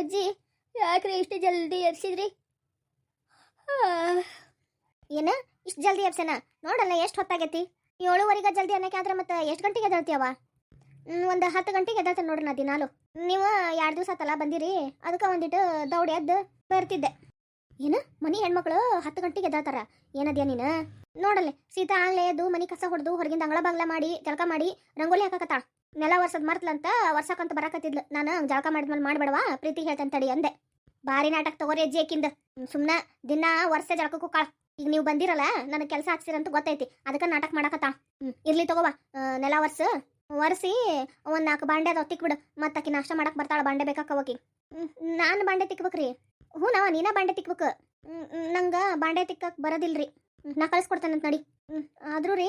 ಅಜ್ಜಿ, ಯಾಕ್ರಿ ಇಷ್ಟು ಜಲ್ದಿ ಎಬ್ಸಿದ್ರಿ? ಏನ? ಇಷ್ಟು ಜಲ್ದಿ ಎಬ್ಸನ? ನೋಡಲ್ಲ, ಎಷ್ಟು ಹೊತ್ತಾಗೈತಿ? ಏಳುವರೆಗೆ ಜಲ್ದಿ ಅನ್ನಕ್ಕೆ ಆದ್ರೆ ಮತ್ತೆ ಎಷ್ಟು ಗಂಟೆಗೆ ಎದ್ದೇಳ್ತೀಯವ ಒಂದು ಹತ್ತು ಗಂಟೆಗೆ ಎದ್ದೇಳ್ತೇನೆ ನೋಡ್ರಿ ದಿನಾಲು. ನೀವು ಎರಡು ದಿವಸ ಆತಲ್ಲ ಬಂದಿರಿ ಅದಕ್ಕೆ ಒಂದಿಟ್ಟು ದೌಡಿ ಎದ್ದು ಬರ್ತಿದ್ದೆ. ಏನ? ಮನಿ ಹೆಣ್ಮಕ್ಳು ಹತ್ತು ಗಂಟೆಗೆ ಎದ್ದಾತಾರ ಏನದ್ಯಾ ನೀನು? ನೋಡಲ್ಲೇ, ಸೀತಾ ಆಗ್ಲೇ ಅದು ಮನಿ ಕಸ ಹೊಡೆದು ಹೊರಗಿಂದ ಅಂಗಳ ಬಾಗ್ಲ ಮಾಡಿ ತಳಕ ಮಾಡಿ, ರಂಗೋಲಿ ಹಾಕಕತ್ತಾಳ. ನೆಲ ವರ್ಷದ ಮರ್ತ್ಲಂತ ವರ್ಷಕ್ಕಂತ ಬರಕತ್ತಿದ್ಲು. ನಾನು ಜಳಕ ಮಾಡಿದ್ಮೇಲೆ ಮಾಡ್ಬೇಡವಾ, ಪ್ರೀತಿ ಹೇಳ್ತೇನೆ ತಡಿ ಅಂದೆ. ಭಾರಿ ನಾಟಕ ತಗೋರಿ ಅಜ್ಜಿ ಆಕಿಂದ ಸುಮ್ಮನೆ ದಿನ ವರ್ಷ ಜಳಕಕ್ಕೂ ಕಾಳು. ಈಗ ನೀವು ಬಂದಿರಲ್ಲ, ನನಗೆ ಕೆಲಸ ಹಾಕ್ಸಿರಂತ ಗೊತ್ತೈತಿ. ಅದಕ್ಕೆ ನಾಟಕ ಮಾಡಕತ್ತ ಇರ್ಲಿ ತಗೋವಾ ನೆಲ ವರ್ಷ ಒರೆಸಿ ಒಂದು ನಾಲ್ಕು ಬಾಂಡೆ ಅದಾವ, ತಿಕ್ಬಿಡು. ಮತ್ತೆ ಆಕಿ ನಾಷ್ಟ ಮಾಡಕ್ಕೆ ಬರ್ತಾಳ, ಬಾಂಡೆ ಬೇಕಾಕವಕಿ ನಾನು ಬಾಂಡೆ ತಿಕ್ಬೇಕ್ರಿ. ಹ್ಞೂ ನಾವ, ನೀನ ಬಾಂಡೆ ತಿಕ್ಬೇಕು. ನಂಗೆ ಬಾಂಡೆ ತಿಕ್ಕಕ್ಕೆ ಬರೋದಿಲ್ರಿ. ನಾ ನಾ ಅಂತ ನಡಿ. ಆದ್ರೂ ರೀ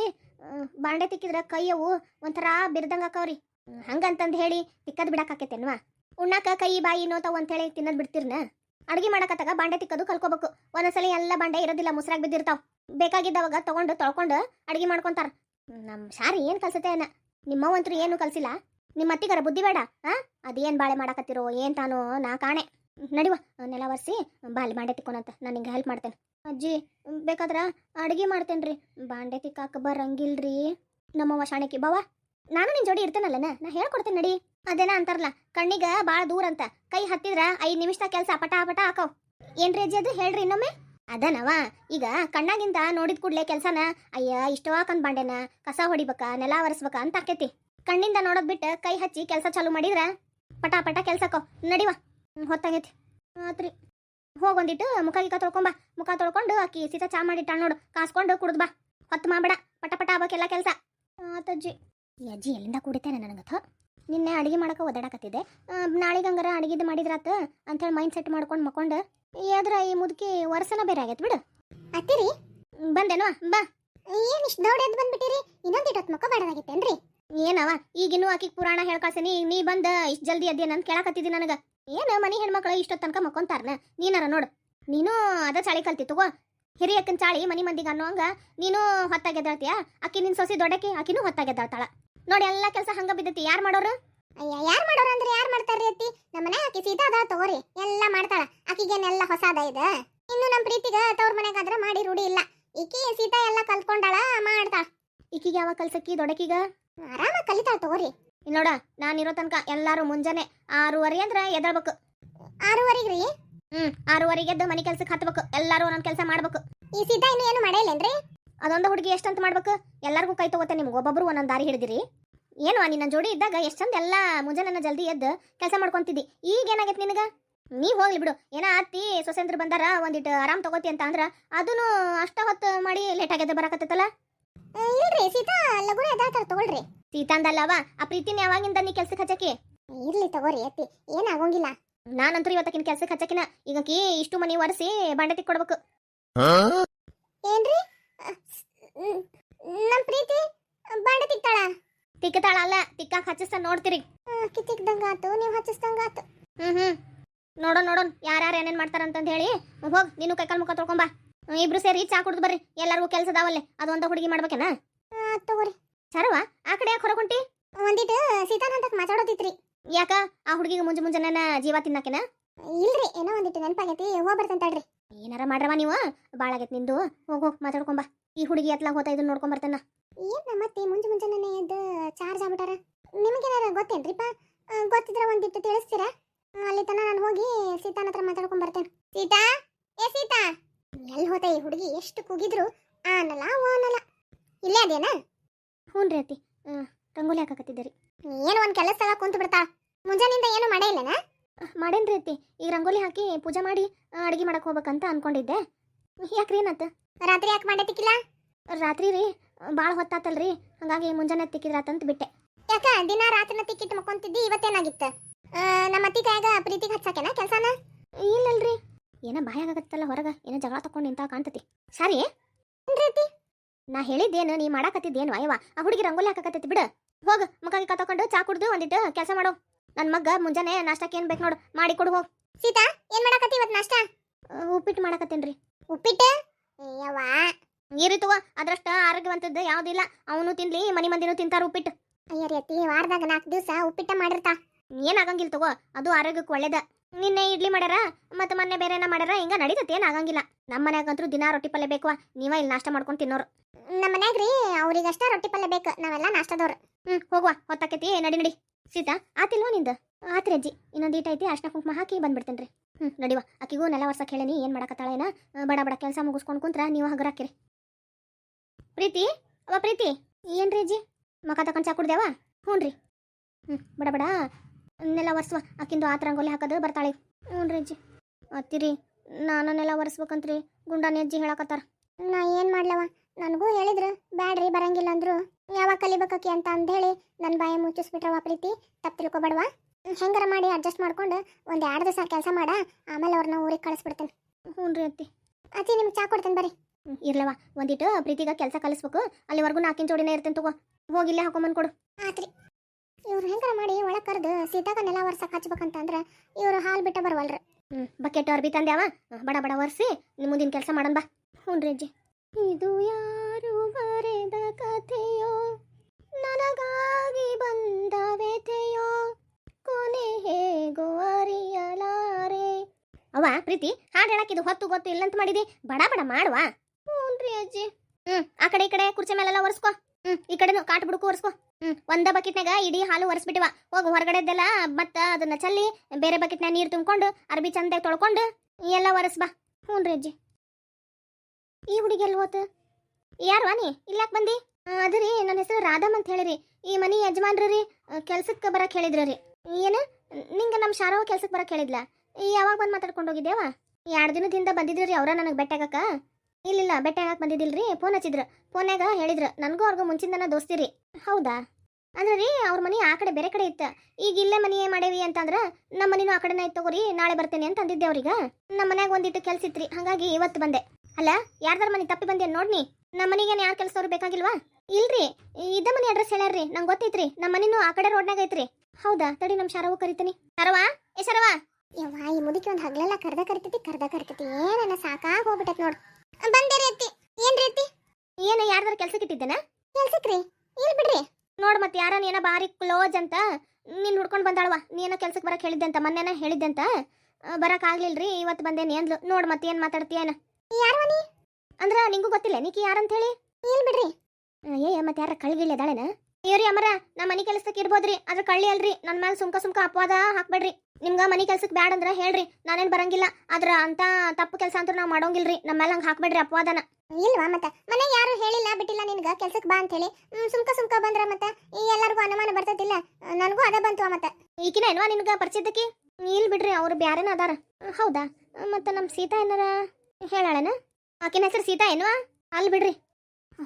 ಬಾಂಡೆ ತಿಕ್ಕಿದ್ರೆ ಕೈಯವು ಒಂಥರ ಬಿರ್ದಂಗೆ ಅಕ್ಕವ್ರಿ ಹಂಗಂತಂದು ಹೇಳಿ ತಿಕ್ಕದ್ ಬಿಡಕ್ಕಾಕೈತೇನ್ವಾ ಉಣ್ಣಾಕ ಕೈ, ಬಾಯಿ ನೋತಾವ ಅಂತ ಹೇಳಿ ತಿನ್ನೋದು ಬಿಡ್ತಿರ್ನ? ಅಡ್ಗೆ ಮಾಡಕತ್ತಾಗ ಬಾಂಡೆ ತಿಕ್ಕದು ಕಲ್ಕೋಬೇಕು. ಒಂದೊಂದ್ಸಲಿ ಎಲ್ಲ ಬಾಂಡೆ ಇರೋದಿಲ್ಲ, ಮುಸ್ರಾಗ್ ಬಿದ್ದಿರ್ತಾವ. ಬೇಕಾಗಿದ್ದವಾಗ ತಗೊಂಡು ತೊಳ್ಕೊಂಡು ಅಡ್ಗೆ ಮಾಡ್ಕೊಂತಾರ. ನಮ್ಮ ಶಾರಿ ಏನು ಕಲ್ಸತ್ತೆ ಏನ ನಿಮ್ಮವಂತರು ಏನು ಕಲ್ಸಿಲ್ಲ? ನಿಮ್ಮ ಅತ್ತಿಗಾರ ಬುದ್ಧಿ ಬೇಡ, ಆ? ಅದೇನು ಬಾಳೆ ಮಾಡಕತ್ತಿರೋ, ಏನ್ ತಾನೋ ನಾ ಕಾಣೆ. ನಡಿವ, ನೆಲ ಒರೆಸಿ ಬಾಳೆ ಬಾಂಡೆ ತಿಕ್ಕೋನಂತ ನಾನು ನಿಂಗೆ ಹೆಲ್ಪ್ ಮಾಡ್ತೇನೆ. ಅಜ್ಜಿ, ಬೇಕಾದ್ರ ಅಡುಗೆ ಮಾಡ್ತೇನ್ರಿ. ಬಾಂಡೆ ತಿಕ್ಕಾಕ ಬರಂಗಿಲ್ರಿ. ನಮ್ಮವ್ವ ಶಾಣಕಿ ಬಾವ, ನಾನು ನಿನ್ ಜೋಡಿ ಇರ್ತೇನಲ್ಲನ ನಾ? ಹೇಳ್ಕೊಡ್ತೇನೆ ನಡಿ. ಅದೇನ ಅಂತಾರಲ್ಲ, ಕಣ್ಣಿಗ ಬಾಳ ದೂರ ಅಂತ. ಕೈ ಹತ್ತಿದ್ರ ಐದ್ ನಿಮಿಷದಾಗ ಕೆಲಸ ಪಟ ಪಟ ಹಾಕವ್. ಏನ್ರಿ ಅಜ್ಜಿ ಅದು? ಹೇಳ್ರಿ ಇನ್ನೊಮ್ಮೆ. ಅದನವ? ಈಗ ಕಣ್ಣಾಗಿಂದ ನೋಡಿದ ಕೂಡ್ಲೆ ಕೆಲ್ಸನ, ಅಯ್ಯ ಇಷ್ಟವಾಕಂದ್ ಬಾಂಡೆನ, ಕಸ ಹೊಡಿಬೇಕ, ನೆಲ ಒರೆಸ್ಬೇಕ ಅಂತ ಆಕೈತಿ. ಕಣ್ಣಿಂದ ನೋಡೋದ್ ಬಿಟ್ಟು ಕೈ ಹಚ್ಚಿ ಕೆಲಸ ಚಾಲು ಮಾಡಿದ್ರ ಪಟ ಪಟ ಕೆಲ್ಸಕ್ಕೋ ನಡಿವ ಹೊತ್ತಾಗೈತಿ. ಆತ್ರಿ. ಹೋಗೊಂದಿಟ್ಟು ಮುಖ ಗಿಕ ತೊಳ್ಕೊಂಬಾ ಮುಖ ತೊಳ್ಕೊಂಡು ಅಕ್ಕಿ ಸೀತಾ ಚಾ ಮಾಡಿಟ್ಟ ನೋಡು. ಕಾಸ್ಕೊಂಡು ಕುಡ್ದು ಬಾ. ಹೊತ್ತು ಮಾಡ್ಬೇಡ. ಪಟ ಪಟ ಆಗ್ಬೇಕೆಲ್ಲ ಕೆಲಸ. ಆತಜ್ಜಿ ಅಜ್ಜಿ ಎಲ್ಲಿಂದ ಕುಡಿತೇನೆ ನನಗಥ ನಿನ್ನೆ ಅಡಿಗೆ ಮಾಡಕ್ಕೆ ಒದ್ದಾಡಕತ್ತಿದ್ದೆ. ನಾಳೆಗೆ ಹಂಗಾರ ಅಡಿಗೆದು ಮಾಡಿದ್ರಾತ ಅಂಥೇಳಿ ಮೈಂಡ್ ಸೆಟ್ ಮಾಡ್ಕೊಂಡು ಮಕ್ಕೊಂಡು ಏದ್ರ ಈ ಮುದುಕಿ ವರ್ಷನ ಬೇರೆ ಆಗೈತೆ ಬಿಡು. ಅತ್ತಿರಿ. ಬಂದೇನೋ? ಬಾ. ಏನು ಇಷ್ಟು ದೌಡ್ ಎದ್ದು ಬಂದ್ಬಿಟ್ಟಿರಿ? ಇನ್ನೊಂದಿಟ್ಟು ಹೊತ್ತು ಮಕ್ಕ ಬೇಡದಾಗಿತ್ತೇನ್ರಿ ಏನವ ಈಗಿನ್ನೂ ಆಕಿಗೆ ಪುರಾಣ ಹೇಳ್ಕಳ್ಸೀನಿ ಈಗ ನೀ ಬಂದ ಇಷ್ಟು ಜಲ್ದಿ ಅದೇ ಅಂತ ಕೇಳಕತ್ತಿದ್ದಿ ನನಗೆ. ಏನು ಮನಿ ಹೆಣ್ಮಕ್ಳು ಇಷ್ಟೊತ್ತು ತನಕ ಮಕ್ಕೊಂತಾರನ? ನೀನಾರ ನೋಡು. ನೀನು ಅದ ಚಾಳಿ ಕಲ್ತಿ ತಗೋ. ಹಿರಿಯಕ್ಕನ ಚಾಳಿ ಮನಿ ಮಂದಿಗೆ ಅನ್ನೋಂಗ ನೀನು ಹೊತ್ತಾಗೆದ್ದಾಳ್ತೀಯ ಅಕ್ಕಿ ನಿನ್ ಸೊಸಿ ದೊಡ್ಡಕ್ಕಿ ಆಕಿನೂ ಹೊತ್ತಾಗೆದ್ದಾಳ್ತಾಳ ನೋಡಿ ಎಲ್ಲ ಕೆಲಸ ಹಂಗ ಬಿದ್ದತಿ ಯಾರು ಮಾಡೋರು? ಅಯ್ಯ ಯಾರು ಮಾಡೋರು ಅಂದ್ರೆ ಯಾರು ಮಾಡ್ತಾರ್ರಿ ಅತ್ತಿ? ನಮ್ಮನೆ ಆಕಿ ಸೀದಾ ಅದ ತಗೋರಿ ಎಲ್ಲ ಮಾಡ್ತಾಳ. ಆಕಿಗೇನೆಲ್ಲ ಹೊಸದ ಇದ? ಇನ್ನು ನಮ್ಮ ಪ್ರೀತಿಗ ತವ್ರ ಮನೆಗಾದ್ರೆ ಮಾಡಿ ರೂಢಿ ಇಲ್ಲ. ಈಕಿ ಸೀತಾ ಎಲ್ಲ ಕಲ್ತ್ಕೊಂಡಾಳ ಮಾಡ್ತಾಳ. ಈಕಿಗೆ ಯಾವ ಕಲ್ಸಕ್ಕಿ ದೊಡಕಿಗ ಆರಾಮ ಕಲಿತಾಳ ತಗೋರಿ. ಇಲ್ಲಿ ನೋಡ ನಾನಿರೋ ತನಕ ಎಲ್ಲಾರು ಮುಂಜಾನೆ ಆರೂವರೆ ಅಂದ್ರೆ ಎದ್ದೇಳ್ಬೇಕು. ಆರೂವರೆಗೆ ರೀ ಹ್ಮ್ ಆರೂವರೆಗೆ ಎದ್ದು ಮನೆ ಕೆಲ್ಸಕ್ಕೆ ಹತ್ಬೇಕು. ಎಲ್ಲಾರು ಒಂದೊಂದು ಕೆಲಸ ಮಾಡ್ಬೇಕು. ಈ ಸೀತಾ ಇನ್ನು ಏನು ಮಾಡೇಲೇನ್ರಿ ಅದೊಂದು ಹುಡುಗಿ ಎಷ್ಟಂತ ಮಾಡ್ಬೇಕು? ಎಲ್ಲರಿಗೂ ಕೈ ತಗೋತೆ ನಿಮ್ಗೆ. ಒಬ್ಬೊಬ್ರು ಒಂದೊಂದು ದಾರಿ ಹಿಡಿದಿರಿ. ಏನು ನಿನ್ನ ಜೋಡಿ ಇದ್ದಾಗ ಎಷ್ಟಂತ ಎಲ್ಲ ಮುಂಜಾನೆ ಜಲ್ದಿ ಎದ್ದು ಕೆಲಸ ಮಾಡ್ಕೊಂತಿದ್ದಿ. ಈಗ ಏನಾಗೈತೆ ನಿನಗೆ? ನೀ ಹೋಗ್ಲಿ ಬಿಡು. ಏನ ಅತ್ತಿ ಸೊಸೆಂದ್ರ ಬಂದಾರ ಒಂದಿಟ್ಟು ಆರಾಮ್ ತಗೋತಿ ಅಂತ ಅಂದ್ರ ಅದನ್ನು ಅಷ್ಟ ಹೊತ್ತು ಮಾಡಿ ಲೇಟ್ ಆಗ್ಯದ ಬರಾಕತ್ತಲ್ಲ ಇಲ್ರಿ ಸೀತಾ ಲಗುನ ಎದಾತಾರ ತಗೊಳ್ರಿ. ಸೀತಾಂದಲ್ಲವ ಆ ಪ್ರೀತಿನ ಯಾವಾಗಿಂದ ನೀ ಕೆಲ್ಸಕ್ಕೆ ಹಚ್ಚಕಿ? ಇರ್ಲಿ ತಗೋರಿ ಅತ್ತಿ ಏನಾಗೋಂಗಿಲ್ಲ ನಾನಂತೂ ಇವತ್ತಕಿನ ಕೆಲ್ಸಕ್ಕೆ ಹಚ್ಚಕಿನ. ಈಗಕಿ ಇಷ್ಟು ಮನಿ ಒರೆಸಿ ಬಾಂಡೆ ತಿಕ್ಕೊಡ್ಬೇಕು ಏನ್ರಿ? ನಮ್ ಪ್ರೀತಿ? ಬಾಂಡೆ ತಿಕ್ತಾಳ? ತಿಕ್ಕತಾಳ ಅಲ್ಲ ತಿಕ್ಕಾಕ ಹಚ್ಚಿಸ್ತಾ ನೋಡ್ತೀರಿ. ತಿಕ್ದಂಗ ಆತು ನೀವು ಹಚ್ಚಿಸ್ದಂಗಾತು ಹ್ಮ್ ಹ್ಮ್. ನೋಡೋಣ ನೋಡೋಣ ಯಾರ್ಯಾರು ಏನೇನು ಮಾಡ್ತಾರ ಅಂತಂದ್ ಹೇಳಿ. ಹೋಗ್ ನೀನು ಕೈಕಾಲು ಮುಖ ತೊಳ್ಕೊಂಬಾ ಇಬ್ರು ಸೇರಿ ಚಾ ಕುಡ್ದು ಬರ್ರಿ. ಎಲ್ಲರಿಗೂ ಕೆಲಸ ಅದಾವಲ್ಲೇ ಅದು ಒಂದ ಹುಡುಗಿ ಮಾಡ್ಬೇಕೇನಾ? ತಗೋರಿ. ಚರವ ಆ ಕಡೆ ಯಾಕೆ ಹೊರಗುಂಟಿ ಒಂದಿಟ್ಟು ಸೀತಾನ ಅಂತ ಮಾತಾಡೋದಿತ್ರಿ. ಯಾಕ? ಆ ಹುಡುಗಿಗೆ ಮುಂಜೆ ಮುಂಜಾನೆ ಜೀವ ತಿನ್ನಕೇನ? ಇಲ್ರಿ ಏನೋ ಒಂದಿಟ್ಟು ನೆನಪಾಗೈತಿ ಹೋಗ್ ಬರ್ತಂತಾಳ್ರಿ ಏನಾರ ಮಾಡ್ರವ ನೀವು? ಭಾಳ ಆಗೈತೆ ನಿಂದು. ಹೋಗ್ ಹೋಗ್ ಮಾತಾಡ್ಕೊಂಬ ಈ ಹುಡುಗಿ ಎತ್ಲಾಗ ಹೋತಾ ಇದನ್ನ ನೋಡ್ಕೊಂಡ್ ಬರ್ತಾನ. ಏನ್ ಮತ್ತೆ ಮುಂಜೆ ಮುಂಜಾನೆ ಎದ್ದು ಚಾರ್ಜ್ ಆಗ್ಬಿಟ್ಟಾರ? ನಿಮಗೇನಾರ ಗೊತ್ತೇನ್ರಿಪ್ಪ? ಆ, ಗೊತ್ತಿದ್ರೆ ಒಂದಿಟ್ಟು ತಿಳಿಸ್ತೀರಾ? ಆ, ಅಲ್ಲಿ ತನ ನಾನು ಹೋಗಿ ಸೀತಾನ ಹತ್ರ ಮಾತಾಡ್ಕೊಂಡ್ ಬರ್ತೇನೆ. ಸೀತಾ? ಏ ಸೀತಾ? ಎಲ್ಲಿ ಹೋತ ಈ ಹುಡುಗಿ? ಎಷ್ಟು ಕೂಗಿದ್ರು ಆನಲ್ಲ ಓ ಅನ್ನಲ್ಲ ಇಲ್ಲೇ ಅದೇನಾ? ಹ್ಞೂ ರೀ ಅತ್ತಿ. ರಂಗೋಲಿ ಹಾಕಕತ್ತಿದ್ದೀರಿ ಏನು ಒಂದು ಕೆಲಸದಾಗ ಕುಂತು ಬಿಡ್ತಾ? ಮುಂಜಾನಿಂದ ಏನು ಮಾಡೇ ಇಲ್ಲನ? ಮಾಡೇನ್ರಿ ಅತ್ತಿ. ಈಗ ರಂಗೋಲಿ ಹಾಕಿ ಪೂಜೆ ಮಾಡಿ ಅಡುಗೆ ಮಾಡಕ್ಕೆ ಹೋಗ್ಬೇಕಂತ ಅನ್ಕೊಂಡಿದ್ದೆ. ಯಾಕ್ರಿ ಏನತ್ತ? ರಾತ್ರಿ ಯಾಕೆ ಮಾಡತ್ತಿಕ್ಕಿಲ್ಲ ರಾತ್ರಿ ರೀ ಭಾಳ ಹೊತ್ತಾತಲ್ರಿ. ಹಾಗಾಗಿ ಮುಂಜಾನೆ ತಿಕ್ಕಿದ್ರಾತಂತ ಬಿಟ್ಟೆ. ಯಾಕ? ದಿನ ರಾತ್ರಿನ ತಿಕ್ಕಿಟ್ಟು ಮಕ್ಕೊಂತಿದ್ದಿ ಇವತ್ತೇನಾಗಿತ್ತ? ನಮ್ಮ ಅತ್ತಿ ಕೈಯಾಗ ಪ್ರೀತಿಗೆ ಹಚ್ಚಾಕೆನ ಕೆಲಸನ? ಇಲ್ಲಲ್ರಿ. ಏನೋ ಬಾಯಾಗತ್ತಲ್ಲ ಹೊರಗ. ಏನೋ ಜಗಳ ತಕೊಂಡು ನಿಂತ ಕಾಣ್ತತಿ. ಸರಿ? ಅತ್ತಿ? ನಾ ಹೇಳಿದ್ದೇನು ನೀ ಮಾಡಾಕತ್ತಿದ್ದೇನು ಅಯ್ಯವ ಆ ಹುಡುಗಿ ರಂಗೋಲಿ ಹಾಕಕತ್ತೈತಿ ಬಿಡು. ಹೋಗ ಮುಖ ಕಾ ತಕೊಂಡು ಚಾ ಕುಡ್ದು ಒಂದಿಟ್ಟು ಕೆಲಸ ಮಾಡು. ನನ್ನ ಮಗ ಮುಂಜಾನೆ ನಾಷ್ಟಕ್ಕೆ ಏನ್ ಬೇಕು ನೋಡು ಮಾಡಿ ಕೊಡು ಹೋಗ್. ಸೀತಾ ಏನ್ ಮಾಡಾಕತ್ತಿ ಇವತ್ತು ನಾಷ್ಟ? ಉಪ್ಪಿಟ್ಟು ಮಾಡಾಕತ್ತೇನ್ರಿ. ಉಪ್ಪಿಟ್ಟು? ಯವ್ವ. ಈರಿ ತಗೋ ಅದ್ರಷ್ಟ ಆರೋಗ್ಯವಂತದ್ದು ಯಾವ್ದಿಲ್ಲ ಅವನು ತಿನ್ಲಿ ಮನಿ ಮಂದಿನೂ ತಿಂತಾರ ಉಪ್ಪಿಟ್ಟು. ಅಯ್ಯರಿ ಅತ್ತಿ ವಾರದಾಗ ನಾಲ್ಕು ದಿವಸ ಉಪ್ಪಿಟ್ಟ ಮಾಡಿರ್ತಾ ಏನಾಗಂಗಿಲ್ಲ ತಗೋ ಅದು ಆರೋಗ್ಯಕ್ಕೆ ಒಳ್ಳೇದ. ನಿನ್ನೆ ಇಡ್ಲಿ ಮಾಡ್ಯಾರ ಮತ್ತೆ ಮೊನ್ನೆ ಬೇರೆನ ಮಾಡ್ಯಾರ ಹಿಂಗ ನಡೀತೈತಿ ಏನು ಆಗಂಗಿಲ್ಲ. ನಮ್ಮ ಮನ್ಯಾಗಂತೂ ದಿನಾ ರೊಟ್ಟಿ ಪಲ್ಯ ಬೇಕು ನೀವ ಇಲ್ಲಿ ನಾಷ್ಟ ಮಾಡ್ಕೊಂಡು ತಿನ್ನೋರು. ನಮ್ಮ ಮನ್ಯಾಗ್ರಿ ಅವ್ರಿಗಷ್ಟ ರೊಟ್ಟಿ ಪಲ್ಯ ಬೇಕು. ನಾವೆಲ್ಲ ನಾಷ್ಟದವ್ರು. ಹ್ಮ್ ಹೋಗುವ ಹೊತ್ತಾಕೈತಿ. ನಡಿ ನಡಿ. ಸೀತಾ ಆತಿಲ್ವಾ ನಿಂದ? ಆತ್ರಿ ಅಜ್ಜಿ. ಇನ್ನೊಂದು ಈಟ ಐತಿ ಅರ್ಶನ ಕುಂಕುಮ ಹಾಕಿ ಬಂದ್ಬಿಡ್ತೇನ್ರಿ. ಹ್ಮ್ ನಡಿವ ಆಕಿಗೂ ನೆಲ ವರ್ಷಕ್ಕೆ ಹೇಳಿನಿ ಏನ್ ಮಾಡಕತ್ತಾಳೇನ ಬಡ ಬಡ ಕೆಲಸ ಮುಗಿಸ್ಕೊಂಡು ಕುಂತ್ರ ನೀವು ಹಗರಾಕಿರಿ ಪ್ರೀತಿ? ಅವ ಪ್ರೀತಿ? ಏನ್ರಿ ಅಜ್ಜಿ? ಮಕ ತಕೊಂಡ್ ಚಾ ಹ್ಞೂ ರೀ ಹ್ಞೂ ಬಡ ಬಡ. ನೆಲ ಒರೆಸುವ. ಆಕಿಂದು ಆತ ರಂಗೋಲಿ ಹಾಕೋದು ಬರ್ತಾಳೆ. ಹ್ಞೂನ್ರಿ ಅಜ್ಜಿ. ಅತ್ತಿರಿ ನಾನು ನೆಲ ಒರೆಸ್ಬೇಕಂತ್ರಿ ಗುಂಡಾನಿ ಅಜ್ಜಿ ಹೇಳಕತ್ತಾರ. ನಾ ಏನು ಮಾಡ್ಲವ? ನನಗೂ ಹೇಳಿದ್ರು, ಬ್ಯಾಡ್ರಿ, ಬರಂಗಿಲ್ಲ ಅಂದ್ರು. ಯಾವಾಗ ಕಲಿಬೇಕಿ ಅಂತ ಅಂದೇಳಿ ನನ್ನ ಬಾಯ ಮುಚ್ಚಿಸ್ಬಿಟ್ರವ ಪ್ರೀತಿ. ತಪ್ಪು ತಿಳ್ಕೊಬೇಡವಾ? ಹೆಂಗಾರ ಮಾಡಿ ಅಡ್ಜಸ್ಟ್ ಮಾಡ್ಕೊಂಡು ಒಂದು ಎರಡು ದಿವಸ ಕೆಲಸ ಮಾಡ, ಆಮೇಲೆ ಅವ್ರನ್ನ ಊರಿಗೆ ಕಳಿಸ್ಬಿಡ್ತೇನೆ. ಹ್ಞೂನ್ರಿ ಅತ್ತಿ. ಅತ್ತಿ, ನಿಮ್ಗೆ ಚಾ ಕೊಡ್ತೇನೆ ಬರ್ರಿ. ಇರ್ಲವ. ಒಂದಿಟ್ಟು ಪ್ರೀತಿಗ ಕೆಲಸ ಕಲಿಸ್ಬೇಕು. ಅಲ್ಲಿವರೆಗೂ ನಾಲ್ಕಿನ ಜೋಡಿನೇ ಇರ್ತೇನೆ ತಗೋ. ಹೋಗಿಲ್ಲೇ ಹಾಕೊಂಬಂದ್ ಕೊಡು. ಆತ್ರಿ. ಇವ್ರು ಹೆಂಗಾರ ಮಾಡಿ ಒಳಗೆ ಕರೆದು ಸೀತಾಗ ನೆಲ ಒರ್ಸಕ್ಕೆ ಹಚ್ಬೇಕಂತಂದ್ರೆ ಇವ್ರು ಹಾಲು ಬಿಟ್ಟ ಬರವಲ್ರಿ. ಹ್ಞೂ ಬಕೆಟ್ ಅರ್ಬಿ ತಂದ್ಯಾವ? ಬಡ ಬಡ ಒರೆಸಿ ಮುಂದಿನ ಕೆಲಸ ಮಾಡನ್ ಬಾ. ಹ್ಞೂ ಅಜ್ಜಿ. ಇದು ಯಾರು ಬರೆದ ಕಥೆಯೋ? ನನಗಾಗಿ ಬಂದ ವ್ಯಥೆಯೋ? ಕೊನೆ ಹೇಗೋ ಅರಿಯಲಾರೆ? ಅವ್ವ, ಪ್ರೀತಿ, ಹಾಡು ಹೇಳಕ್ಕಿದು ಹೊತ್ತು ಗೊತ್ತು ಇಲ್ಲಂತ ಮಾಡಿದಿ. ಬಡ ಬಡ ಮಾಡುವ? ರೀ ಅಜ್ಜಿ. ಹ್ಞೂ ಆ ಕಡೆ ಈ ಕಡೆ ಕುರ್ಚಿ ಮೇಲೆಲ್ಲ ಒರ್ಸ್ಕೋ. ಹ್ಞೂ ಈ ಕಡೆನೂ ಕಾಟ್ ಬಿಡುಕು ಒರೆಸ್ಕೊ. ಹ್ಮ್, ಒಂದ ಬಕೆಟ್ನಾಗ ಇಡೀ ಹಾಲು ಒರೆಸ್ಬಿಟ್ಟಿವ. ಹೋಗು ಹೊರಗಡೆದೆಲ್ಲ ಮತ್ತ ಅದನ್ನ ಚಲ್ಲಿ ಬೇರೆ ಬಕೆಟ್ನಾಗ ನೀರು ತುಂಬಿಕೊಂಡು ಅರ್ಬಿ ಚಂದಾಗಿ ತೊಳ್ಕೊಂಡು ಎಲ್ಲ ಒರೆಸ್ಬಾ ರೀ ಅಜ್ಜಿ ಈ ಹುಡುಗಿ ಎಲ್ಲಿ ಹೋತು? ಯಾರು ನೀ ಇಲ್ಲಾಕ್ ಬಂದಿ? ಅದ್ರಿ ನನ್ನ ಹೆಸರು ರಾಧಮ್ ಅಂತ ಹೇಳಿರಿ. ಈ ಮನಿ ಯಜಮಾನ್ರು ರೀ ಕೆಲ್ಸಕ್ಕೆ ಬರಕ್ಕೆ ಹೇಳಿದ್ರು ರೀ. ಏನು? ನಿಂಗೆ ನಮ್ಮ ಶಾರವ ಕೆಲ್ಸಕ್ಕೆ ಬರಕ್ಕೆ ಹೇಳಿದ್ಲ? ಯಾವಾಗ ಬಂದು ಮಾತಾಡ್ಕೊಂಡು ಹೋಗಿದ್ದೇವಾ ಎರಡು ದಿನದಿಂದ ಬಂದಿದ್ರಿ ರೀ ಅವ್ರ ನನಗೆ ಬೆಟ್ಟಾಗಕ್ಕ ಇಲ್ಲಿಲ್ಲ ಬೆಟ್ಟಾಗಕ್ಕೆ ಬಂದಿದ್ದಿಲ್ರಿ? ಫೋನ್ ಹಚ್ಚಿದ್ರು. ಫೋನ್ಯಾಗ ಹೇಳಿದ್ರು, ನನಗೂ ಅವ್ರಿಗೂ ಮುಂಚಿಂದನ ದೋಸ್ತಿರಿ. ಹೌದಾ? ಅಂದ್ರೆ ರೀ, ಅವ್ರ ಮನಿ ಆ ಕಡೆ ಬೇರೆ ಕಡೆ ಇತ್ತ. ಈಗ ಇಲ್ಲೇ ಮನಿ ಮಾಡೇವಿ ಅಂತಂದ್ರ ನಮ್ಮ ಮನೇನು ಆ ಕಡೆನೇ ಐತ್ ತಗೋರಿ, ನಾಳೆ ಬರ್ತೇನೆ ಅಂತ ಅಂದಿದ್ದೆ ಅವ್ರೀಗ. ನಮ್ಮ ಮನ್ಯಾಗ ಒಂದಿಟ್ಟು ಕೆಲ್ಸ ಇತ್ರಿ, ಹಾಗಾಗಿ ಇವತ್ತು ಬಂದೆ. ಅಲ್ಲ, ಯಾರ್ದಾರ ಮನಿ ತಪ್ಪಿ ಬಂದೆ ನೋಡ್ನಿ? ನಮ್ಮ ಮನೆಗೇನು ಯಾರು ಕೆಲಸದವ್ರು ಬೇಕಾಗಿಲ್ವಾ? ಇಲ್ರಿ, ಇದ್ದ ಮನಿ ಅಡ್ರೆಸ್ ಹೇಳ್ಯಾರ್ರಿ, ನಂಗೆ ಗೊತ್ತೈತ್ರಿ ನಮ್ಮ ಮನೇನು ಆ ಕಡೆ ರೋಡ್ನಾಗ ಐತ್ರಿ. ಹೌದಾ, ತಡಿ ನಮ್ಮ ಶಾರವು ಕರಿತೀನಿ. ಶರವಾ ಏ ಶರವಾ ಯವ್ವ, ಈ ಮುದುಕಿ ಒಂದು ಹಗಲೆಲ್ಲ ಕರ್ದ ಕರಿತೈತಿ ಕರ್ದ ಕರಿತೈತಿ, ಏನನ್ನ ಸಾಕಾಗ್ ಹೋಗ್ಬಿಟ್ಟೈತಿ ನೋಡು. ಬಂದೇರಿ ರೀತಿ. ಏನ್ ರೀತಿ? ಏನು ಯಾರ್ದಾರ ಕೆಲ್ಸಕ್ಕೆ ಇಟ್ಟಿದ್ದೇನ? ಕೆಲ್ಸಕ್ರಿ ಇಲ್ಲಿ ಬಿಡ್ರಿ. ನೋಡ್ ಮತ್ತೆ ಯಾರನ್ನ ಏನೋ ಬಾರಿ ಕ್ಲೋಸ್ ಅಂತ ನೀನ್ ಹುಡ್ಕೊಂಡು ಬಂದಾಳವ ನೀ ಏನೋ ಕೆಲ್ಸಕ್ಕೆ ಬರಕ್ ಹೇಳಿದ್ದೆ ಅಂತ ಮೊನ್ನೆನ ಹೇಳಿದ್ದೆ ಅಂತ. ಬರಕ್ ಆಗ್ಲಿಲ್ರಿ ಇವತ್ತು ಬಂದೇನಿ ಅಂದ್ಲು. ನೋಡ್ ಮತ್ತೆ ಏನ್ ಮಾತಾಡ್ತೀಯನ ಯಾರು ನೀ? ಅಂದ್ರ ನಿಂಗೂ ಗೊತ್ತಿಲ್ಲ ನೀಕಿ ಯಾರಂತ ಹೇಳಿ ಇಲ್ ಬಿಡ್ರಿ. ಏ ಮತ್ತೆ ಯಾರ ಕಳ್ಗಿಲ್ಲ ಇದಾಳೆನ ಏರಿ ಅಮರ ನಾ ಮನಿ ಕೆಲ್ಸಕ್ಕೆ ಇರ್ಬೋದ್ರಿ. ಅದ್ರ ಕಳ್ಳಿ ಅಲ್ರಿ. ನನ್ನ ಮೇಲೆ ಸುಮ್ಕ ಸುಮ್ಕ ಅಪವಾದ ಹಾಕ್ಬೇಡ್ರಿ. ನಿಮ್ಗ ಮನಿ ಕೆಲ್ಸಕ್ಕೆ ಬ್ಯಾಡ ಅಂದ್ರ ಹೇಳ್ರಿ. ನಾನೇನ್ ಬರಂಗಿಲ್ಲ. ಆದ್ರ ಅಂತ ತಪ್ಪು ಕೆಲಸ ಅಂತೂ ನಾವ್ ಮಾಡೋಂಗಿಲ್ರಿ. ನಮ್ಮ ಮೇಲೆ ಹಂಗ ಹಾಕ್ಬೇಡ್ರಿ ಅಪವಾದನ. ಇಲ್ವಾ ಮತ್ತೆ? ಮನೆ ಯಾರು ಹೇಳಿಲ್ಲ ಬಿಟ್ಟಿಲ್ಲ ನಿನ್ಗ ಕೆಲ್ಸಕ್ಕೆ ಬಾ ಅಂತ ಹೇಳಿ. ಸುಮ್ಕ ಸುಮ್ಕ ಬಂದ್ರ ಮತ್ತೆ ಈ ಎಲ್ಲರಿಗೂ ಅನುಮಾನ ಬರ್ತದಿಲ್ಲ ನನಗೂ ಅದ ಬಂತು ಮತ್ತ. ಈಗಿನ ಏನ್ವಾ ನಿನ್ಗ ಪರಿಚಯದಕ್ಕಿ? ಇಲ್ ಬಿಡ್ರಿ ಅವ್ರು ಬ್ಯಾರೇನ ಅದಾರ. ಹೌದಾ? ಮತ್ತ ನಮ್ ಸೀತಾ ಏನಾರ ಹೇಳಾಳನ? ಆಕಿನ ಹೆಸರು ಸೀತಾ ಏನ್ವಾ ಅಲ್ಲಿ ಬಿಡ್ರಿ.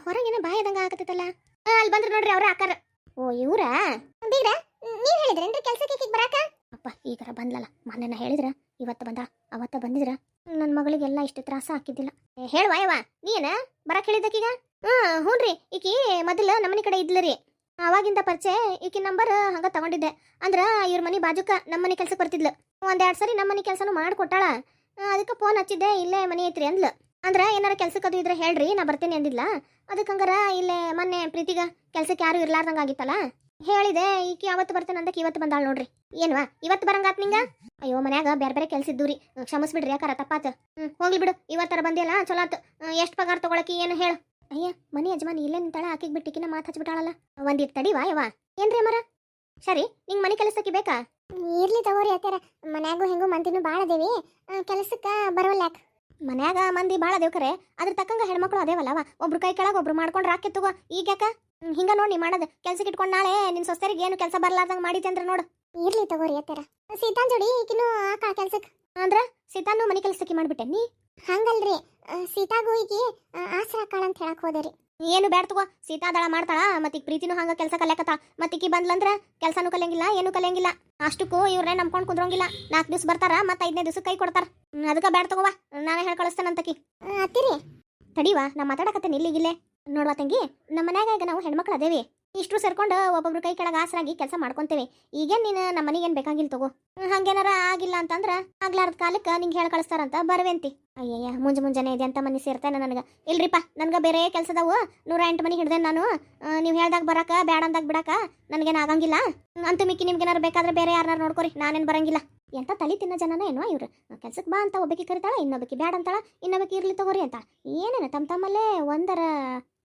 ಹೊರಗೇನ ಬಾಯ್ ಆಗತ್ತಲ್ಲ ಅಲ್ಲಿ ಬಂದ್ರು ನೋಡ್ರಿ ಅವ್ರ ಆಕಾರ ಓ, ಇವ್ರ? ಬೀಗ್ರ, ನೀವ್ ಹೇಳಿದ್ರೇನ್ರಿ ಕೆಲ್ಸಕ್ಕೆ ಈಕಿಗ್ ಬರಾಕ? ಅಪ್ಪ, ಈ ತರ ಬಂದ್ಲಲ್ಲ, ಮೊನ್ನೆನ ಹೇಳಿದ್ರ, ಇವತ್ತು ಬಂದ ಅವತ್ತ ಬಂದಿದ್ರ. ನನ್ನ ಮಗಳಿಗೆಲ್ಲ ಇಷ್ಟು ತ್ರಾಸ ಹಾಕಿದ್ದಿಲ್ಲ. ಹೇಳ್ವಾ ಯವ್ವ ನೀನ ಬರಕ್ ಹೇಳಿದ್ದಕ್ಕೀಗ? ಹ್ಮ್ ಹ್ಞೂನ್ರಿ ಈಕಿ ಮೊದಲು ನಮ್ಮನಿ ಕಡೆ ಇದ್ಲರಿ ಅವಾಗಿಂದ ಪರಿಚಯ, ಈಕಿ ನಂಬರ್ ಹಂಗ ತಗೊಂಡಿದ್ದೆ. ಅಂದ್ರ ಇವ್ರ ಮನಿ ಬಾಜುಕ ನಮ್ಮನಿ ಕೆಲ್ಸಕ್ಕೆ ಬರ್ತಿದ್ಲು. ಒಂದೆರಡು ಸರಿ ನಮ್ಮನಿ ಕೆಲಸನೂ ಮಾಡ್ಕೊಟ್ಟಾಳ. ಅದಕ್ಕೆ ಫೋನ್ ಹಚ್ಚಿದ್ದೆ, ಇಲ್ಲೇ ಮನಿ ಐತ್ರಿ ಅಂದ್ಲು. ಅಂದ್ರ ಏನಾರ ಕೆಲ್ಸಕ್ಕೆ ಅದು ಇದ್ರೆ ಹೇಳ್ರಿ, ನಾ ಬರ್ತೀನಿ ಅಂದಿಲ್ಲ ಅದಕ್ಕೆ ಹಂಗಾರ ಇಲ್ಲೇ ಮೊನ್ನೆ ಪ್ರೀತಿಗ ಕೆಲ್ಸಕ್ಕೆ ಯಾರು ಇರ್ಲಾರ್ದಂಗ ಆಗಿತ್ತಲ್ಲ ಹೇಳಿದೆ, ಈಕೆ ಅವತ್ತು ಬರ್ತೇನೆ ಅಂದಕ್ಕೆ ಇವತ್ತು ಬಂದಾಳ ನೋಡ್ರಿ. ಏನ್ವಾ, ಇವತ್ತು ಬರಂಗಾತ್ ನಿಂಗ? ಅಯ್ಯೋ, ಮನ್ಯಾಗ ಬೇರೆ ಬೇರೆ ಕೆಲ್ಸ ಇದ್ದೂರಿ. ಕ್ಷಮಿಸ್ಬಿಡ್ರಿ ಯಾಕಾರ, ತಪ್ಪಾತ. ಹ್ಞೂ ಹೋಗ್ಲಿ ಬಿಡು, ಇವತ್ತರ ಬಂದಿಲ್ಲ ಚಲೋ ಆತು ಎಷ್ಟು ಪಗಾರ ತಗೊಳಕಿ ಏನು ಹೇಳು. ಅಯ್ಯ, ಮನಿ ಯಜಮಾನಿ ಇಲ್ಲೇ ನಿಂತಾಳ, ಆಕಿಗೆ ಬಿಟ್ಟಿಕಿನ ಮಾತು ಹಚ್ಬಿಟ್ಟಾಳಲ್ಲ. ಒಂದಿಟ್ಟು ತಡಿವಾ ಯವ್ವ. ಏನ್ರಿ ಅಮ್ಮರ? ಸರಿ, ನಿಂಗೆ ಮನಿ ಕೆಲಸಕ್ಕೆ ಬೇಕಾ? ಇರ್ಲಿ ತಗೋರಿ ಅತ್ತಾರ. ಮನ್ಯಾಗೂ ಹೆಂಗೂ ಮಂದಿನೂ ಭಾಳ ಅದೇವಿ. ಕೆಲಸಕ್ಕೆ ಬರೋಲ್ಲ ಯಾಕೆ ಮನ್ಯಾಗ ಮಂದಿ ಭಾಳ ದೇವ್ಕರೆ ಅದ್ರ ತಕ್ಕಂಗ ಹೆಣ್ಮಕ್ಳು ಅದೇವಲ್ಲವ? ಒಬ್ರು ಕೈ ಕೆಳಗೆ ಒಬ್ರು ಮಾಡ್ಕೊಂಡು ರಾಕೆ ತಗೋ ಈಗ ಯಾಕ? ಹಿಂಗ ನೋಡಿ ಮಾಡೋದು. ಕೆಲ್ಸಕ್ಕೆ ಇಟ್ಕೊಂಡು ನಾಳೆ ನಿನ್ ಸೊಸೆರಿಗೆ ಏನು ಕೆಲಸ ಬರ್ಲಾರ್ದಂಗ ಮಾಡಿದ್ದೆ ಅಂದ್ರೆ ನೋಡು. ಇರ್ಲಿ ತಗೋರಿ ಅತ್ತಾರ. ಸೀತಾನ್ ಜೋಡಿ ಈಕಿನೂ ಆಕಳ ಕೆಲ್ಸಕ್ಕೆ ಅಂದ್ರ ಸೀತಾನು ಮನಿ ಕೆಲಸಕ್ಕೆ ಮಾಡ್ಬಿಟ್ಟೆ. ನೀ? ಹಂಗಲ್ರಿ. ಸೀತಾಗೂ ಈಕಿ ಆಸರ ಕಾಳ ಅಂತ ಹೇಳಕ್ ಹೋದರಿ ಏನು ಬ್ಯಾಡ್ ತಗೋ. ಸೀತಾ ದಳ ಮಾಡ್ತಾಳ ಮತ್ತೀಗ ಪ್ರೀತಿನೂ ಹಂಗ ಕೆಲಸ ಕಲಿಯಕತ್ತಾಳ ಮತ್ತೆ ಈಕಿ ಬಂದ್ಲಂದ್ರ ಕೆಲಸನೂ ಕಲಿಯಂಗಿಲ್ಲ ಏನು ಕಲಿಯಂಗಿಲ್ಲ. ಅಷ್ಟಕ್ಕೂ ಇವ್ರನ್ನೇ ನಂಬ್ಕೊಂಡು ಕುಂದ್ರಂಗಿಲ್ಲ. ನಾಲ್ಕು ದಿವ್ಸ ಬರ್ತಾರ ಮತ್ತೆ ಐದನೇ ದಿವಸ ಕೈ ಕೊಡ್ತಾರ. ಅದಕ್ಕೆ ಬ್ಯಾಡ್ ತಗೋವಾ. ನಾನೇ ಹೇಳಿ ಕಳಿಸ್ತೇನಂತಕಿ ಅತ್ತಿರಿ. ತಡಿವಾ ನಾ ಮಾತಾಡಕತ್ತೇನೆ ಇಲ್ಲಿಗಿಲ್ಲೇ ನೋಡ್ವಾ ತಂಗಿ ನಮ್ಮ ಮನ್ಯಾಗ ಈಗ ನಾವು ಹೆಣ್ಮಕ್ಳು ಅದೇವಿ. ಇಷ್ಟು ಸೇರ್ಕೊಂಡು ಒಬ್ಬೊಬ್ರು ಕೈ ಕೆಳಗೆ ಆಸರಾಗಿ ಕೆಲಸ ಮಾಡ್ಕೊಂತೇವೆ. ಈಗೇನ್ ನೀನು ನಮ್ಮ ಮನೆಗೇನು ಬೇಕಾಗಿಲ್ಲ ತಗೋ. ಹಂಗೇನಾರ ಆಗಿಲ್ಲ ಅಂತಂದ್ರ ಆಗ್ಲಾರ್ದ ಕಾಲಕ್ಕೆ ನಿಂಗೆ ಹೇಳಿ ಕಳಿಸ್ತಾರಂತ ಬರವೆಂತಿ. ಅಯ್ಯಯ್ಯ, ಮುಂಜೆ ಮುಂಜಾನೆ ಇದೆ ಅಂತ ಮನೆ ಸೇರ್ತಾನೆ ನನಗೆ. ಇಲ್ರಿಪ್ಪ, ನನಗೆ ಬೇರೆ ಕೆಲಸದವು. ನೂರ ಎಂಟು ಮನೆ ಹಿಡ್ದೆ ನಾನು ನೀವು ಹೇಳ್ದಾಗ ಬರಕ, ಬ್ಯಾಡ ಅಂದಾಗ ಬಿಡಕ ನನಗೇನು ಆಗಂಗಿಲ್ಲ. ಅಂತ ಮಿಕ್ಕಿ ನಿಮ್ಗೇನಾರು ಬೇಕಾದ್ರೆ ಬೇರೆ ಯಾರನ್ನಾರು ನೋಡ್ಕೊರಿ, ನಾನೇನು ಬರಂಗಿಲ್ಲ. ಎಂತ ತಲೆ ತಿನ್ನೋ ಜನನ ಏನೋ ಇವ್ರು. ಕೆಲ್ಸಕ್ಕೆ ಬಾ ಅಂತ ಒಬ್ಬಕಿ ಕರಿತಾಳ, ಇನ್ನೊಬ್ಬಕಿ ಬೇಡ ಅಂತಾಳ ಇನ್ನೊಬ್ಬಕ್ಕೆ ಇರ್ಲಿ ತಗೋರಿ ಅಂತ ಏನೇನು ತಮ್ಮ ತಮ್ಮಲ್ಲೇ ಒಂದರ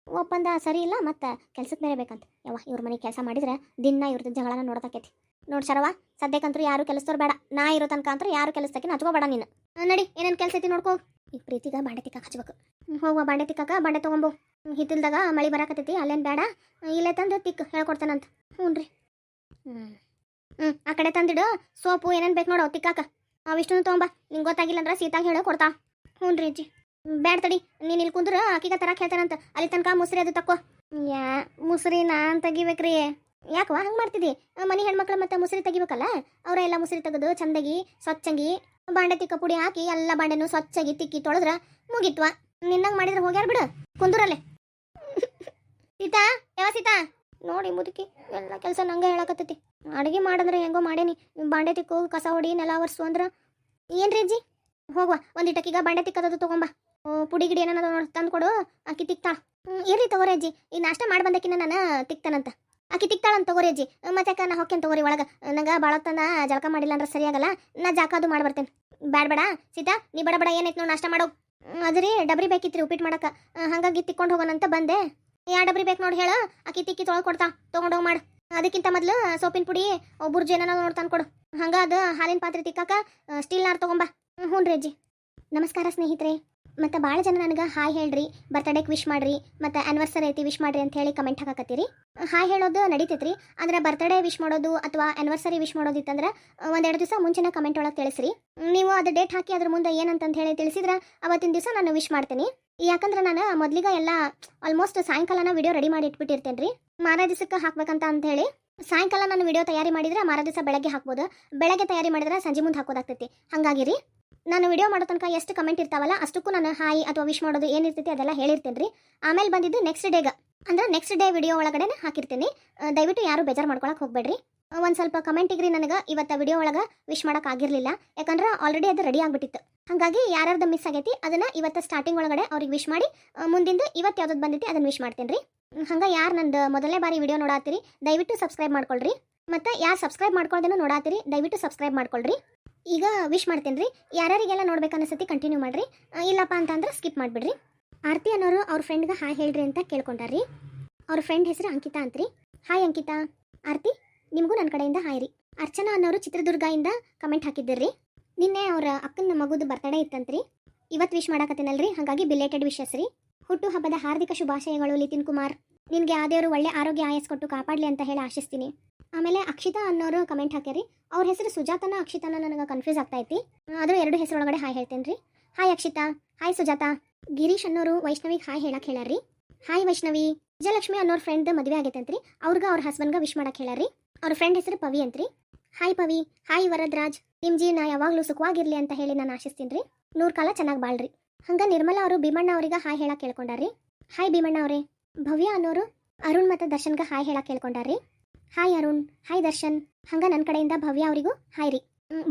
ಒಪ್ಪಂದ ಸರಿ ಇಲ್ಲ, ಮತ್ತು ಕೆಲ್ಸಕ್ಕೆ ಬೇರೆ ಬೇಕಂತ. ಯವ್ವ, ಇವ್ರ ಮನೆ ಕೆಲಸ ಮಾಡಿದ್ರೆ ದಿನ ಇವ್ರದ್ದು ಜಗಳನ ನೋಡ್ತಾಕೈತಿ ನೋಡ್ ಶರವ ಸದ್ಯಕ್ಕಂತೂ ಯಾರು ಕೆಲಸದವ್ರು ಬೇಡ. ನಾ ಇರೋ ತನಕ ಅಂತೂ ಯಾರು ಕೆಲಸಕ್ಕೆ ಹಚ್ಕೋಬೇಡ ನೀನು. ನಡಿ, ಏನೇನು ಕೆಲಸ ಐತಿ ನೋಡ್ಕೋ. ಈ ಪ್ರೀತಿಗ ಬಾಂಡೆ ತಿಕ್ಕ ಹಚ್ಬೇಕು. ಹೋಗುವ, ಬಾಂಡೆ ತಿಕ್ಕಾಕ, ಬಾಂಡೆ ತೊಗೊಂಬು. ಹಿತ್ತಿಲ್ದಾಗ ಮಳಿ ಬರಾಕತ್ತೈತಿ, ಅಲ್ಲೇನು ಬೇಡ. ಇಲ್ಲೇ ತಂದು ತಿಕ್ ಹೇಳ್ಕೊಡ್ತಾನಂತ. ಹ್ಞೂ ರೀ. ಹ್ಞೂ ಆ ಕಡೆ ತಂದಿಡು ಸೋಪು ಏನೇನು ಬೇಕು ನೋಡು, ತಿಕ್ಕಾಕ. ಅವಿಷ್ಟು ತೊಗೊಂಬ. ನಿಂಗೆ ಗೊತ್ತಾಗಿಲ್ಲ ಅಂದ್ರೆ ಸೀತಾಗ ಹೇಳೋ, ಕೊಡ್ತಾ. ಹ್ಞೂ ರೀ ಅಜ್ಜಿ. ಬ್ಯಾಡ ತಡಿ, ನೀನು ಇಲ್ಲಿ ಕುಂದ್ರ ಆಕಿಗೆ ತರಕ್ಕೆ ಕೇಳ್ತಾರಂತ ಅಲ್ಲಿ ತನಕ ಮುಸ್ರಿ ಅದು ತಕ್ಕೋ ಯಾ, ಮುಸ್ರಿ ನಾನ್ ತೆಗಿಬೇಕ್ರಿ. ಯಾಕವಾ ಹಂಗೆ ಮಾಡ್ತಿದ್ದಿ? ಮನೆ ಹೆಣ್ಮಕ್ಳು ಮತ್ತೆ ಮುಸ್ರಿ ತೆಗಿಬೇಕಲ್ಲ? ಅವರ ಎಲ್ಲ ಮುಸ್ರಿ ತೆಗೆದು ಚಂದಾಗಿ, ಸ್ವಚ್ಛಂಗಿ, ಬಾಂಡೆ ತಿಕ್ಕ ಪುಡಿ ಹಾಕಿ ಎಲ್ಲ ಬಾಂಡೆನು ಸ್ವಚ್ಛಾಗಿ ತಿಕ್ಕಿ ತೊಳೆದ್ರ ಮುಗಿತ್ವ. ನಿನ್ನಂಗೆ ಮಾಡಿದ್ರೆ ಹೋಗ್ಯಾರ ಬಿಡು. ಕುಂದೂರಲ್ಲೇ. ಸೀತಾ, ಯಾವ ಸೀತಾ? ನೋಡಿ ಮುದುಕಿ, ಎಲ್ಲ ಕೆಲಸ ನಂಗೆ ಹೇಳಕತ್ತೈತಿ. ಅಡುಗೆ ಮಾಡಂದ್ರೆ ಹೆಂಗೋ ಮಾಡೇನಿ. ಬಾಂಡೆ ತಿಕ್ಕು, ಕಸ ಹೊಡಿ, ನೆಲ ಒರ್ಸು ಅಂದ್ರೆ ಏನ್ರಿ ಅಜ್ಜಿ? ಹೋಗ್ವಾ ಒಂದಿಟ್ಟಕ್ಕೀಗ ಬಾಂಡೆ ತಿಕ್ಕದದು ತಗೊಂಬ. ಪುಡಿ ಗಿಡಿ ಏನನ್ನ ನೋಡಿ ತಂದು ಕೊಡು ಆಕಿ ತಿಕ್ತಾಳ. ಹ್ಮ್, ಇರ್ಲಿ ತಗೋರಿ ಅಜ್ಜಿ. ಈ ನಾಷ್ಟ ಮಾಡಿ ಬಂದಕಿನ ನಾನು ತಿಕ್ತಾನಂತ. ಆಕಿ ತಿಕ್ತಾಳಂತ ತಗೋರಿ ಅಜ್ಜಿ. ಮತ್ತೆ ಅಕ್ಕ ನಾ ಹೊಕ್ಕೇನ್ ತಗೋರಿ ಒಳಗೆ? ನಂಗೆ ಭಾಳ ತನ ಜಳಕ ಮಾಡಿಲ್ಲ ಅಂದ್ರೆ ಸರಿಯಾಗಲ್ಲ ನಾ ಜಾಕದು ಮಾಡಿ ಬರ್ತೇನೆ. ಬ್ಯಾಡ ಸೀತಾ ನೀ ಬಡ ಬಡ ಏನೈತೆ ನೋಡಿ ನಾಷ್ಟ ಮಾಡೋ. ಅದ್ರಿ ಡಬ್ರಿ ಬೇಕಿತ್ರಿ ಉಪ್ಪಿಟ್ಟು ಮಾಡಕ. ಆ, ಹಂಗಾಗಿ ತಿಕ್ಕೊಂಡು ಹೋಗೋಣಂತ ಬಂದೆ. ಯಾ ಡಬ್ರಿ ಬೇಕು ನೋಡಿ ಹೇಳು. ಆಕಿ ತಿಕ್ಕಿ ತೊಳ್ ಕೊಡ್ತಾ ತೊಗೊಂಡೋಗಿ ಮಾಡು. ಅದಕ್ಕಿಂತ ಮೊದಲು ಸೋಪಿನ ಪುಡಿ ಬುರ್ಜಿ ನೋಡಿ ತಂದು ಕೊಡು ಹಂಗ ಅದು ಹಾಲಿನ ಪಾತ್ರೆ ತಿಕ್ಕಾಕ ಸ್ಟೀಲ್ ನಾರು ತೊಗೊಂಬ. ಹ್ಞೂ ರೀ ಅಜ್ಜಿ. ನಮಸ್ಕಾರ ಸ್ನೇಹಿತರೆ. ಮತ್ತು ಭಾಳ ಜನ ನನಗೆ ಹಾಯ್ ಹೇಳ್ರಿ ಬರ್ತ್ಡೇಗೆ ವಿಶ್ ಮಾಡ್ರಿ, ಮತ್ತು ಆ್ಯನಿವರ್ಸರಿ ಐತಿ ವಿಶ್ ಮಾಡ್ರಿ ಅಂತ ಹೇಳಿ ಕಮೆಂಟ್ ಹಾಕಕತ್ತೀರಿ. ಹಾಯ್ ಹೇಳೋದು ನಡೀತೈತ್ರಿ ಆದರೆ ಬರ್ತ್ಡೇ ವಿಶ್ ಮಾಡೋದು ಅಥವಾ ಆ್ಯನಿವರ್ಸರಿ ವಿಶ್ ಮಾಡೋದಿತ್ತಂದ್ರೆ ಒಂದೆರಡು ದಿವಸ ಮುಂಚೆನೇ ಕಮೆಂಟ್ ಒಳಗೆ ತಿಳಿಸ್ರಿ. ನೀವು ಅದು ಡೇಟ್ ಹಾಕಿ ಅದ್ರ ಮುಂದೆ ಏನಂತಂದು ಹೇಳಿ ತಿಳಿಸಿದ್ರೆ, ಅವತ್ತಿನ ದಿವಸ ನಾನು ವಿಶ್ ಮಾಡ್ತೀನಿ. ಯಾಕಂದ್ರೆ ನಾನು ಮೊದಲಿಗೆ ಎಲ್ಲ ಆಲ್ಮೋಸ್ಟ್ ಸಾಯಂಕಾಲನ ವಿಡಿಯೋ ರೆಡಿ ಮಾಡಿ ಇಟ್ಬಿಟ್ಟಿರ್ತೇನೆ ರೀ ಮಾರ ದಿವಸಕ್ಕೆ ಹಾಕ್ಬೇಕಂತ ಅಂತ ಹೇಳಿ, ಸಾಯಂಕಾಲ ನಾನು ವಿಡಿಯೋ ತಯಾರಿ ಮಾಡಿದ್ರೆ ಮಾರ ದಿವಸ ಬೆಳಗ್ಗೆ ಹಾಕ್ಬೋದು. ಬೆಳಗ್ಗೆ ತಯಾರಿ ಮಾಡಿದ್ರೆ ಸಂಜೆ ಮುಂದೆ ಹಾಕೋದಾಗ್ತೈತಿ. ಹಾಗಾಗಿ ರೀ ನಾನು ವಿಡಿಯೋ ಮಾಡೋ ತನಕ ಎಷ್ಟು ಕಮೆಂಟ್ ಇರ್ತಾವಲ್ಲ, ಅಷ್ಟಕ್ಕೂ ನಾನು ಹಾಯ್ ಅಥವಾ ವಿಶ್ ಮಾಡೋದು ಏನಿರ್ತೈತಿ ಅದೆಲ್ಲ ಹೇಳಿರ್ತೇನೆ ರೀ ಆಮೇಲೆ ಬಂದಿದ್ದು ನೆಕ್ಸ್ಟ್ ಡೇಗೆ ಅಂದ್ರೆ ನೆಕ್ಸ್ಟ್ ಡೇ ವಿಡಿಯೋ ಒಳಗಡೆ ಹಾಕಿರ್ತೀನಿ. ದಯವಿಟ್ಟು ಯಾರು ಬೇಜಾರು ಮಾಡ್ಕೊಳಕ್ಕೆ ಹೋಗಬೇಡ್ರಿ. ಒಂದು ಸ್ವಲ್ಪ ಕಮೆಂಟಿಗೆ ರೀ ನನಗೆ. ಇವತ್ತು ವಿಡಿಯೋ ಒಳಗೆ ವಿಶ್ ಮಾಡೋಕೆ ಆಗಿರಲಿಲ್ಲ. ಯಾಕಂದ್ರೆ ಆಲ್ರೆಡಿ ಅದು ರೆಡಿ ಆಗಿಬಿಟ್ಟಿತ್ತು. ಹಾಗಾಗಿ ಯಾರ್ಯಾರ್ದು ಮಿಸ್ ಆಗೈತಿ, ಅದನ್ನು ಇವತ್ತು ಸ್ಟಾರ್ಟಿಂಗ್ ಒಳಗಡೆ ಅವ್ರಿಗೆ ವಿಶ್ ಮಾಡಿ ಮುಂದಿಂದ ಇವತ್ತು ಯಾವ್ದು ಬಂದೈತಿ ಅದನ್ನು ವಿಶ್ ಮಾಡ್ತೀನಿ ರೀ ಹಂಗೆ ಯಾರು ನಂದು ಮೊದಲನೇ ಬಾರಿ ವಿಡಿಯೋ ನೋಡಾತ್ತೀರಿ, ದಯವಿಟ್ಟು ಸಬ್ಸ್ಕ್ರೈಬ್ ಮಾಡ್ಕೊಳ್ರಿ. ಮತ್ತು ಯಾರು ಸಬ್ಸ್ಕ್ರೈಬ್ ಮಾಡ್ಕೊಳ್ದೇನೋ ನೋಡಾತ್ತೀರಿ, ದಯವಿಟ್ಟು ಸಬ್ಸ್ಕ್ರೈಬ್ ಮಾಡ್ಕೊಳ್ರಿ. ಈಗ ವಿಶ್ ಮಾಡ್ತೇನೆ ರೀ ಯಾರ್ಯಾರಿಗೆಲ್ಲ ನೋಡ್ಬೇಕು ಅನಿಸತಿ ಕಂಟಿನ್ಯೂ ಮಾಡಿರಿ. ಆ, ಇಲ್ಲಪ್ಪ ಅಂತಂದ್ರೆ ಸ್ಕಿಪ್ ಮಾಡಿಬಿಡ್ರಿ. ಆರತಿ ಅನ್ನೋರು ಅವ್ರ ಫ್ರೆಂಡ್ಗೆ ಹಾಯ್ ಹೇಳ್ರಿ ಅಂತ ಕೇಳ್ಕೊಂಡಾರ್ರಿ. ಅವ್ರ ಫ್ರೆಂಡ್ ಹೆಸರು ಅಂಕಿತಾ ಅಂತ್ರಿ. ಹಾಯ್ ಅಂಕಿತಾ. ಆರತಿ ನಿಮಗೂ ನನ್ನ ಕಡೆಯಿಂದ ಹಾಯ್ ರೀ. ಅರ್ಚನಾ ಅನ್ನೋರು ಚಿತ್ರದುರ್ಗದಿಂದ ಕಮೆಂಟ್ ಹಾಕಿದ್ದಿರ್ರಿ. ನಿನ್ನೆ ಅವ್ರ ಅಕ್ಕನ ಮಗುದು ಬರ್ತಡೇ ಇತ್ತಂತ್ರಿ. ಇವತ್ತು ವಿಶ್ ಮಾಡಾಕತ್ತೀನಲ್ರಿ ಹಾಗಾಗಿ ಬಿಲೇಟೆಡ್ ವಿಶಸ್ ರೀ. ಹುಟ್ಟು ಹಬ್ಬದ ಹಾರ್ದಿಕ ಶುಭಾಶಯಗಳು ನಿತಿನ್ ಕುಮಾರ್. ನಿನಗೆ ಯಾವ್ದೇವ್ರು ಒಳ್ಳೆ ಆರೋಗ್ಯ ಆಯಸ್ ಕೊಟ್ಟು ಕಾಪಾಡಲಿ ಅಂತ ಹೇಳಿ ಆಶಿಸ್ತೀನಿ. ಆಮೇಲೆ ಅಕ್ಷಿತಾ ಅನ್ನೋರು ಕಮೆಂಟ್ ಹಾಕ್ಯಾರಿ. ಅವ್ರ ಹೆಸರು ಸುಜಾತನ, ಅಕ್ಷಿತಾನ ನನಗೆ ಕನ್ಫ್ಯೂಸ್ ಆಗ್ತೈತಿ ಆದರೂ ಎರಡು ಹೆಸರೊಳಗಡೆ ಹಾಯ್ ಹೇಳ್ತೇನೆ ರೀ ಹಾಯ್ ಅಕ್ಷಿತಾ. ಹಾಯ್ ಸುಜಾತ. ಗಿರೀಶ್ ಅನ್ನೋರು ವೈಷ್ಣವಿಗೆ ಹಾಯ್ ಹೇಳಕ್ಕೆ ಹೇಳಾರಿ ಹಾಯ್ ವೈಷ್ಣವಿ. ವಿಜಯಲಕ್ಷ್ಮಿ ಅನ್ನೋರ್ ಫ್ರೆಂಡ್ ಮದುವೆ ಆಗೈತಂತ್ರಿ. ಅವ್ರಿಗೆ ಅವ್ರ ಹಸ್ಬೆಂಡ್ಗೆ ವಿಶ್ ಮಾಡಕ್ಕೆ ಹೇಳಾರಿ ಅವ್ರ ಫ್ರೆಂಡ್ ಹೆಸರು ಪವಿ ಅಂತ್ರಿ. ಹಾಯ್ ಪವಿ. ಹಾಯ್ ವರದ್ರಾಜ್. ನಿಮ್ ನಾ ಯಾವಾಗಲೂ ಸುಖವಾಗಿರಲಿ ಅಂತ ಹೇಳಿ ನಾನು ಆಶಿಸ್ತೀನಿ ರೀ ನೂರು ಕಾಲ ಚೆನ್ನಾಗಿ ಬಾಳ್ರಿ. ಹಂಗೆ ನಿರ್ಮಲಾ ಅವರು ಭೀಮಣ್ಣ ಅವರಿಗೆ ಹಾಯ್ ಹೇಳಕ್ಕೆ ಕೇಳ್ಕೊಂಡಾರಿ ಹಾಯ್ ಭೀಮಣ್ಣ ಅವರೇ. ಭವ್ಯ ಅನ್ನೋರು ಅರುಣ್ ಮತ್ತು ದರ್ಶನ್ಗೆ ಹಾಯ್ ಹೇಳಕ್ಕೆ ಕೇಳ್ಕೊಂಡಾರಿ ಹಾಯ್ ಅರುಣ್, ಹಾಯ್ ದರ್ಶನ್. ಹಂಗ ನನ್ನ ಕಡೆಯಿಂದ ಭವ್ಯ ಅವರಿಗೂ ಹಾಯ್ ರೀ.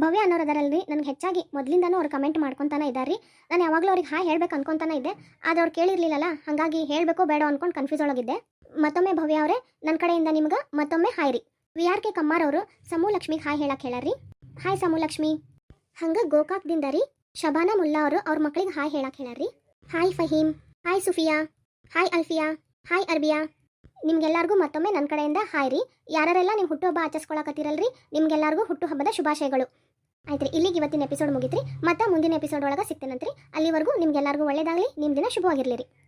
ಭವ್ಯ ಅನ್ನೋರು ಅದರಲ್ಲಿ ನನಗೆ ಹೆಚ್ಚಾಗಿ ಮೊದಲಿಂದನೂ ಅವ್ರು ಕಮೆಂಟ್ ಮಾಡ್ಕೊತಾನೆ ರೀ. ನಾನು ಯಾವಾಗಲೂ ಅವ್ರಿಗೆ ಹಾಯ್ ಹೇಳ್ಬೇಕು ಅನ್ಕೊತಾನೆ ಇದ್ದೆ. ಆದ್ರೆ ಅವ್ರು ಕೇಳಿರ್ಲಿಲ್ಲಲ್ಲ ಹಾಗಾಗಿ ಹೇಳಬೇಕು ಬೇಡ ಅನ್ಕೊಂಡು ಕನ್ಫ್ಯೂಸ್ ಒಳಗಿದ್ದೆ. ಮತ್ತೊಮ್ಮೆ ಭವ್ಯ ಅವರೇ ನನ್ನ ಕಡೆಯಿಂದ ನಿಮ್ಗೆ ಮತ್ತೊಮ್ಮೆ ಹಾಯ್ ರೀ. ವಿ ಆರ್ ಕೆ ಕಮ್ಮಾರ್ ಅವರು, ಸಮೂ ಲಕ್ಷ್ಮಿಗೆ ಹಾಯ್ ಹೇಳಕ್ಕೆ ಹೇಳಾರಿ ಹಾಯ್ ಸಮೂ ಲಕ್ಷ್ಮಿ. ಹಂಗೆ ಗೋಕಾಕ್ದಿಂದ ರೀ ಶಬಾನಾ ಮುಲ್ಲಾ ಅವರು ಅವ್ರ ಮಕ್ಳಿಗೆ ಹಾಯ್ ಹೇಳಕ್ಕೆ ಹೇಳಾರಿ hi Faheem. Hi Sufiya. Hi Alfiya. Hi Arbiya. ನಿಮ್ಗೆಲ್ಲರಿಗೂ ಮತ್ತೊಮ್ಮೆ ನನ್ನ ಕಡೆಯಿಂದ ಹಾಯ್ ರೀ. ಯಾರೆಲ್ಲ ನೀವು ಹುಟ್ಟುಹಬ್ಬ ಆಚರಿಸ್ಕೊಳಕತ್ತಿರಲ್ರಿ, ನಿಮ್ಗೆಲ್ಲರಿಗೂ ಹುಟ್ಟುಹಬ್ಬದ ಶುಭಾಶಯಗಳು. ಆಯ್ತ್ರಿ, ಇಲ್ಲಿಗೆ ಇವತ್ತಿನ ಎಪಿಸೋಡ್ ಮುಗಿತ್ರಿ. ಮತ್ತೆ ಮುಂದಿನ ಎಪಿಸೋಡ್ ಒಳಗೆ ಸಿಗ್ತೇನಂತ್ರಿ. ಅಲ್ಲಿವರೆಗೂ ನಿಮ್ಗೆಲ್ಲರಿಗೂ ಒಳ್ಳೇದಾಗಲಿ ನಿಮ್ಮ ದಿನ ಶುಭವಾಗಿರಲಿ ರೀ.